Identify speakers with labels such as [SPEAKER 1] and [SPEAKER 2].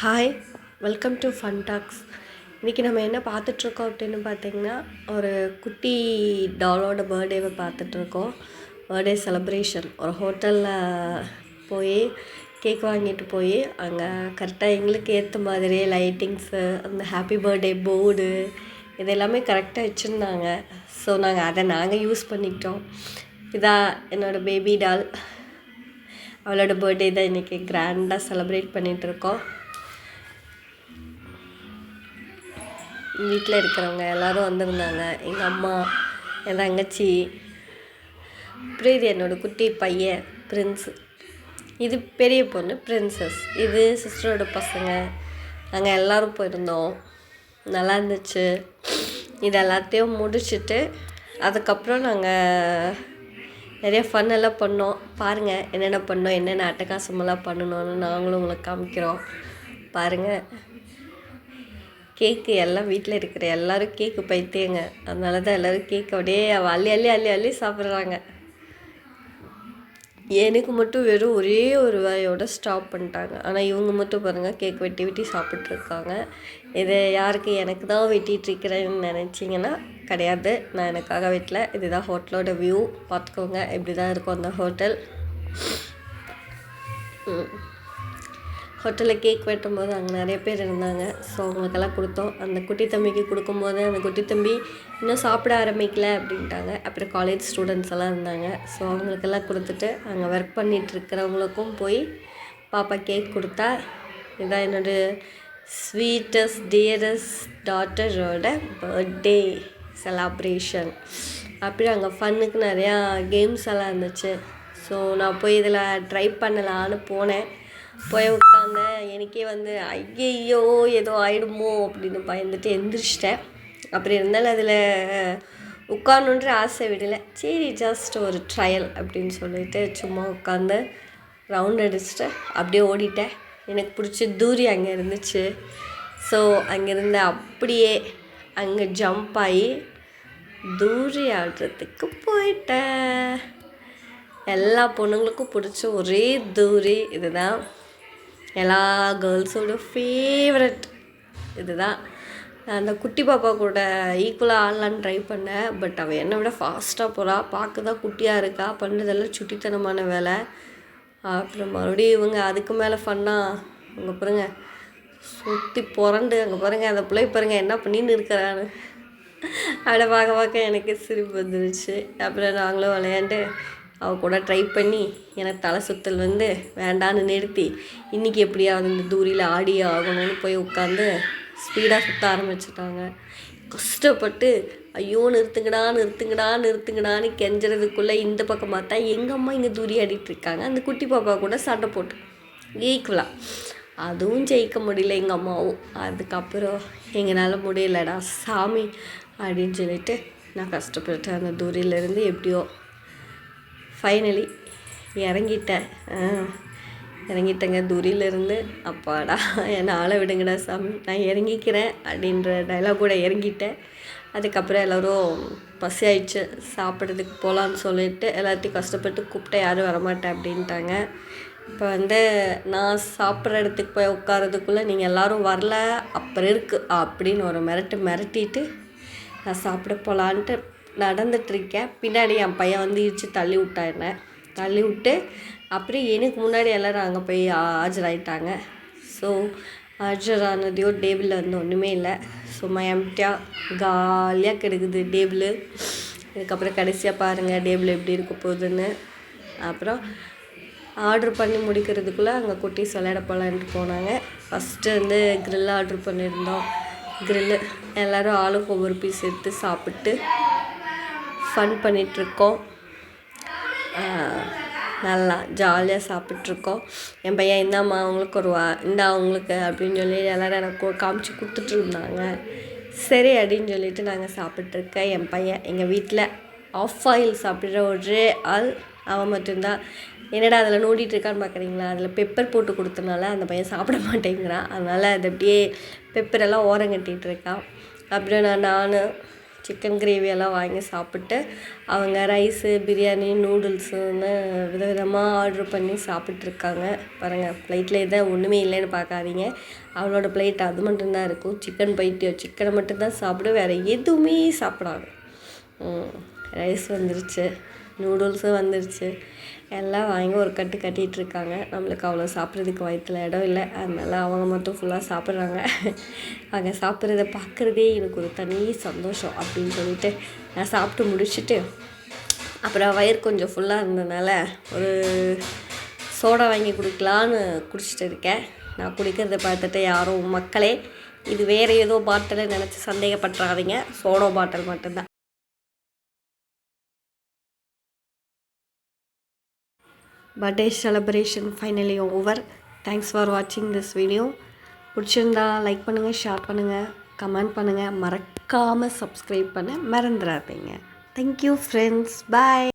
[SPEAKER 1] Hi welcome to fun talks இன்றைக்கி நம்ம என்ன பார்த்துட்ருக்கோம் அப்படின்னு பார்த்தீங்கன்னா ஒரு குட்டி டாலோட பர்த்டேவை பார்த்துட்ருக்கோம். பர்த்டே செலப்ரேஷன் ஒரு ஹோட்டலில் போய் கேக் வாங்கிட்டு போய் அங்கே கரெக்டாக எங்களுக்கு ஏற்ற மாதிரியே லைட்டிங்ஸு அந்த ஹாப்பி பர்த்டே போர்டு இது எல்லாமே கரெக்டாக வச்சுருந்தாங்க. ஸோ நாங்கள் அதை நாங்கள் யூஸ் பண்ணிக்கிட்டோம். இதான் என்னோடய பேபி டால் அவளோட பர்த்டே தான் இன்றைக்கி கிராண்டாக செலப்ரேட் பண்ணிகிட்ருக்கோம் வீட்டில் இருக்கிறவங்க எல்லோரும் வந்திருந்தாங்க. எங்கள் அம்மா என் தங்கச்சி அப்புறம் என்னோடய குட்டி பையன் பிரின்ஸு இது பெரிய பொண்ணு பிரின்சஸ் இது சிஸ்டரோட பசங்க. நாங்கள் எல்லோரும் போயிருந்தோம். நல்லா இருந்துச்சு. இது எல்லாத்தையும் முடிச்சுட்டு அதுக்கப்புறம் நாங்கள் நிறைய ஃபன் எல்லாம் பண்ணோம். பாருங்கள் என்னென்ன பண்ணோம் என்னென்ன அட்டகாசமெல்லாம் பண்ணணும்னு நாங்களும் உங்களுக்கு காமிக்கிறோம். பாருங்கள் கேக்கு எல்லாம் வீட்டில் இருக்கிற எல்லோரும் கேக்கு பைத்தியங்க. அதனால தான் எல்லோரும் கேக்கு அப்படியே அள்ளி அள்ளி அள்ளி அள்ளி சாப்பிட்றாங்க. எனக்கு மட்டும் வெறும் ஒரே ஒரு வாயோட ஸ்டாப் பண்ணிட்டாங்க. ஆனால் இவங்க மட்டும் பாருங்கள் கேக் வெட்டி வெட்டி சாப்பிட்ருக்காங்க இதை யாருக்கு எனக்கு தான் வெட்டிகிட்ருக்கிறேன்னு நினச்சிங்கன்னா கிடையாது. நான் எனக்காக வெட்டல. இதுதான் ஹோட்டலோட வியூ பார்த்துக்கோங்க. இப்படி தான் இருக்கும் அந்த ஹோட்டல். ம். ஹோட்டலில் கேக் வெட்டும்போது அங்கே நிறைய பேர் இருந்தாங்க. ஸோ அவங்களுக்கெல்லாம் கொடுத்தோம். அந்த குட்டி தம்பிக்கு கொடுக்கும்போது அந்த குட்டி தம்பி இன்னும் சாப்பிட ஆரம்பிக்கல அப்படின்ட்டாங்க. அப்புறம் காலேஜ் ஸ்டூடெண்ட்ஸ் எல்லாம் இருந்தாங்க. ஸோ அவங்களுக்கெல்லாம் கொடுத்துட்டு அங்கே ஒர்க் பண்ணிகிட்டு இருக்கிறவங்களுக்கும் போய் பாப்பா கேக் கொடுத்தா இதான் என்னோடய ஸ்வீட்டஸ்ட் டியரஸ்ட் டாட்டரோட பர்த்டே செலாப்ரேஷன் அப்படி அங்கே ஃபன்னுக்கு நிறையா கேம்ஸ் எல்லாம் இருந்துச்சு. ஸோ நான் போய் இதில் ட்ரை பண்ணலான்னு போனேன். போய் உட்காந்தேன் எனக்கே வந்து ஐயையோ ஏதோ ஆயிடுமோ அப்படின்னு பயந்துட்டு எந்திரிச்சிட்டேன். அப்படி இருந்தாலும் அதில் உட்காரணுன்ற ஆசை விடலை. சரி ஜஸ்ட் ஒரு ட்ரையல் அப்படின்னு சொல்லிட்டு சும்மா உட்காந்து ரவுண்ட் அடிச்சுட்டு அப்படியே ஓடிட்டேன். எனக்கு பிடிச்ச தூரி அங்கே இருந்துச்சு. ஸோ அங்கேருந்து அப்படியே அங்கே ஜம்ப் ஆகி தூரி ஆடுறதுக்கு போயிட்டேன். எல்லா பொண்ணுங்களுக்கும் பிடிச்ச ஒரே தூரி இதுதான். எல்லா கேர்ள்ஸோட ஃபேவரட் இதுதான். நான் அந்த குட்டி பாப்பா கூட ஈக்குவலாக ஆடலான்னு ட்ரை பண்ணேன். பட் அவள் என்னை விட ஃபாஸ்ட்டாக போகிறா பார்க்க தான் குட்டியாக இருக்கா. பண்ணுறதெல்லாம் சுட்டித்தனமான வேலை. அப்புறம் மறுபடியும் இவங்க அதுக்கு மேலே ஃபன்னாக அங்கே பாருங்க சுற்றி புரண்டு அங்கே பாருங்கள் அந்த பிள்ளை பாருங்கள் என்ன பண்ணின்னு இருக்கிறான்னு அதை பார்க்க பார்க்க எனக்கு சிரிப்பு வந்துருச்சு. அப்புறம் நாங்களும் விளையாண்டு அவள் கூட ட்ரை பண்ணி எனக்கு தலை சுத்தல் வந்து வேண்டான்னு நிறுத்தி. இன்றைக்கி எப்படியாவது இந்த தூரியில் ஆடி ஆகணும்னு போய் உட்காந்து ஸ்பீடாக சுற்ற ஆரம்பிச்சிட்டாங்க. கஷ்டப்பட்டு ஐயோ நிறுத்துங்கடா நிறுத்துங்கடா நிறுத்துங்கடான்னு கெஞ்சுறதுக்குள்ளே இந்த பக்கம் பார்த்தா எங்கள் அம்மா இங்கே தூரி ஆடிட்டுருக்காங்க அந்த குட்டி பாப்பா கூட சண்டை போட்டு ஈக்குவலாக அதுவும் ஜெயிக்க முடியல எங்கள் அம்மாவும். அதுக்கப்புறம் எங்களால் முடியலடா சாமி அப்படின்னு சொல்லிட்டு நான் கஷ்டப்பட்டு அந்த தூரியிலேருந்து எப்படியோ ஃபைனலி இறங்கிட்டேன். இறங்கிட்டேங்க. தூரியிலேருந்து அப்பாடா என்னை ஆளை விடுங்கடா சாமி. நான் இறங்கிக்கிறேன் அப்படின்ற டைலாக் கூட இறங்கிட்டேன். அதுக்கப்புறம் எல்லோரும் பசி ஆயிடுச்சு சாப்பிட்றதுக்கு போகலான்னு சொல்லிட்டு எல்லாத்தையும் கஷ்டப்பட்டு கூப்பிட்டா யாரும் வரமாட்டேன் அப்படின்ட்டாங்க. இப்போ வந்து நான் சாப்பிட்ற இடத்துக்கு போய் உட்காரதுக்குள்ளே நீங்கள் எல்லோரும் வரல அப்புறம் இருக்குது அப்படின்னு ஒரு மிரட்டு மிரட்டிட்டு நான் சாப்பிட போகலான்ட்டு நடந்துட்டுருக்கேன். பின்னாடி என் பையன் வந்து இடித்து தள்ளி விட்டான் தள்ளி விட்டு அப்புறம் எனக்கு முன்னாடி எல்லோரும் அங்கே போய் ஆஜராயிட்டாங்க. ஸோ ஆஜரானதையோ டேபிளில் வந்து ஒன்றுமே இல்லை. சும்மா எம்டியாக காலியாக கிடக்குது டேபிள். இதுக்கப்புறம் கடைசியாக பாருங்கள் டேபிள் எப்படி இருக்க போகுதுன்னு. அப்புறம் ஆர்டர் பண்ணி முடிக்கிறதுக்குள்ளே அங்கே குட்டீஸ் விளையாட போகலான்ட்டு போனாங்க. ஃபஸ்ட்டு வந்து க்ரில் ஆர்டர் பண்ணியிருந்தோம். க்ரில்லு எல்லோரும் ஆளுக்கு ஒவ்வொரு பீஸ் எடுத்து சாப்பிட்டு ஃபன் பண்ணிகிட்ருக்கோம் நல்லா ஜாலியாக சாப்பிட்ருக்கோம் என் பையன் இந்தாம்மா அவங்களுக்கு ஒரு வா இந்தா அவங்களுக்கு அப்படின்னு சொல்லி எல்லோரும் எனக்கு காமிச்சு கொடுத்துட்ருந்தாங்க சரி அப்படின்னு சொல்லிட்டு நாங்கள் சாப்பிட்ருக்க என் பையன் எங்கள் வீட்டில் ஆஃப் ஆயில் சாப்பிட்ற ஒரே ஆள். அவன் மட்டும்தான். என்னடா அதில் நோண்டிகிட்டு இருக்கான்னு பார்க்குறீங்களா அதில் பெப்பர் போட்டு கொடுத்தனால அந்த பையன் சாப்பிட மாட்டேங்கிறான். அதனால் அது அப்படியே பெப்பரெல்லாம் ஓரம் கட்டிகிட்டு இருக்கான். அப்புறம் நான் நான் சிக்கன் கிரேவியெல்லாம் வாங்கி சாப்பிட்டு அவங்க ரைஸு பிரியாணி நூடுல்ஸுன்னு விதவிதமாக ஆர்ட்ரு பண்ணி சாப்பிட்ருக்காங்க பாருங்கள் ப்ளேட்டில் எதாவது ஒன்றுமே இல்லைன்னு பார்க்காதீங்க. அவளோட ப்ளேட் அது மட்டும்தான் இருக்கும். சிக்கன் பைத்தியம் சிக்கனை மட்டும்தான் சாப்பிடும் வேறு எதுவுமே சாப்பிடாது. ரைஸ் வந்துருச்சு. நூடுல்ஸும் வந்துருச்சு. எல்லாம் வாங்கி ஒரு கட்டு கட்டிகிட்டு இருக்காங்க நம்மளுக்கு அவ்வளோ சாப்பிட்றதுக்கு வயிற்றுல இடம் இல்லை. அதனால அவங்க மட்டும் ஃபுல்லாக சாப்பிட்றாங்க. அவங்க சாப்பிட்றத பார்க்குறதே எனக்கு ஒரு தனி சந்தோஷம் அப்படின்னு சொல்லிட்டு நான் சாப்பிட்டு முடிச்சுட்டு அப்புறம் வயிறு கொஞ்சம் ஃபுல்லாக இருந்ததுனால ஒரு சோடா வாங்கி குடிக்கலான்னு குடிச்சிட்டு இருக்கேன். நான் குடிக்கிறத பார்த்துட்டு யாரும் மக்களே இது வேறு ஏதோ பாட்டிலை நினச்சி சந்தேகப்பட்டுறாதீங்க சோடா பாட்டில் மட்டும்தான். Birthday celebration finally over thanks for வாட்சிங் திஸ் வீடியோ பிடிச்சிருந்தா லைக் பண்ணுங்கள் ஷேர் பண்ணுங்கள் கமெண்ட் பண்ணுங்கள் மறக்காமல் சப்ஸ்கிரைப் பண்ண மறந்துடாதீங்க. Thank you friends bye